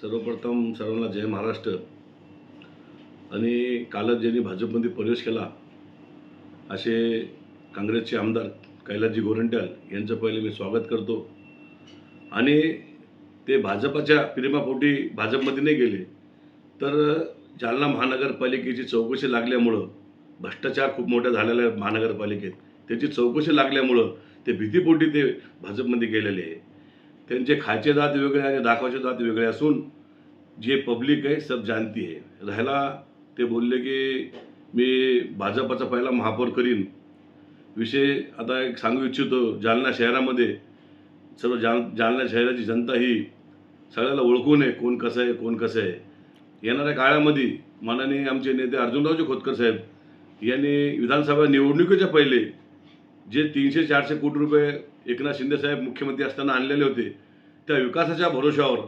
सर्वप्रथम सर्वांना जय महाराष्ट्र. आणि कालच ज्यांनी भाजपमध्ये प्रवेश केला असे काँग्रेसचे आमदार कैलासजी गोरंट्याल यांचं पहिले मी स्वागत करतो. आणि ते भाजपाच्या प्रेमापोटी भाजपमध्ये नाही गेले तर जालना महानगरपालिकेची चौकशी लागल्यामुळं भ्रष्टाचार खूप मोठा झालेला आहे महानगरपालिकेत त्याची चौकशी लागल्यामुळं ते भीतीपोटी ते भाजपमध्ये गेलेले आहे. त्यांचे खायचे दात वेगळे आणि दाखवायचे दात वेगळे असून जे पब्लिक आहे सब जानती आहे. राहायला ते बोलले की मी भाजपाचा पहिला महापौर करीन. विषय आता एक सांगू इच्छितो जालना शहरामध्ये सर्व जाल जालना शहराची जनता ही सगळ्याला ओळखून आहे कोण कसं आहे कोण कसं आहे. येणाऱ्या काळामध्ये माननीय आमचे नेते अर्जुनरावजी खोतकर साहेब यांनी विधानसभा निवडणुकीच्या पहिले जे तीनशे चारशे कोटी रुपये एकनाथ शिंदे साहेब मुख्यमंत्री असताना आणलेले होते त्या विकासाच्या भरोशावर